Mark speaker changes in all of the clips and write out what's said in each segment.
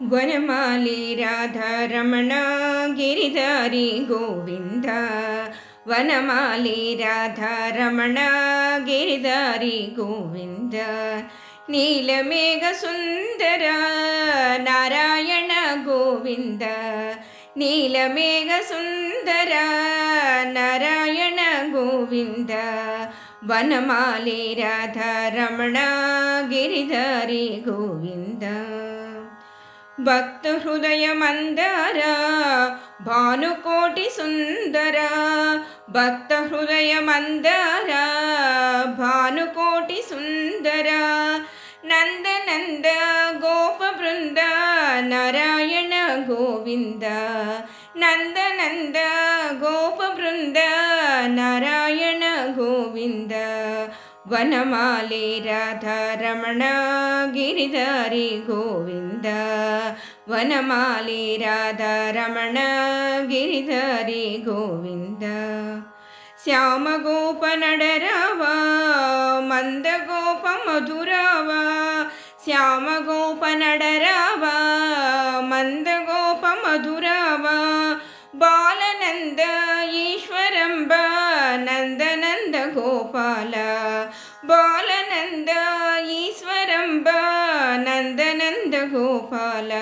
Speaker 1: వనమాలి రాధారమణ గిరిధారి గోవింద వనమాలి రాధారమణ గిరిధారి గోవింద నీలమేఘ సుందర నారాయణ గోవింద నీలమేఘ సుందర నారాయణ గోవింద వనమాలి రాధారమణ గిరిధారి గోవింద భక్త హృదయమందర భానుకోటి సుందర. భక్త హృదయమందర భానుకోటి సుందర. నందనంద గోప బృంద నారాయణ గోవింద. నందనంద గోప బృంద నారాయణ గోవింద. వనమాలి రాధారమణ గిరిధారి గోవింద. వనమాలి రాధారమణ గిరిధారి గోవింద. శ్యామగోప నడరావా మందగోప మధురావా శ్యామగోప నడరావా మందగోప మధురావా బాలనంద ఈశ్వరంబ నందనంద గోపాల. బాలనంద గోపాల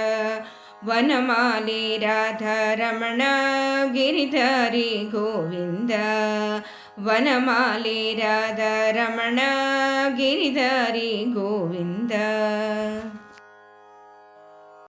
Speaker 1: వనమాలి రాధారమణ గిరిధారి గోవింద వనమాలి రాధారమణ గిరిధారి గోవింద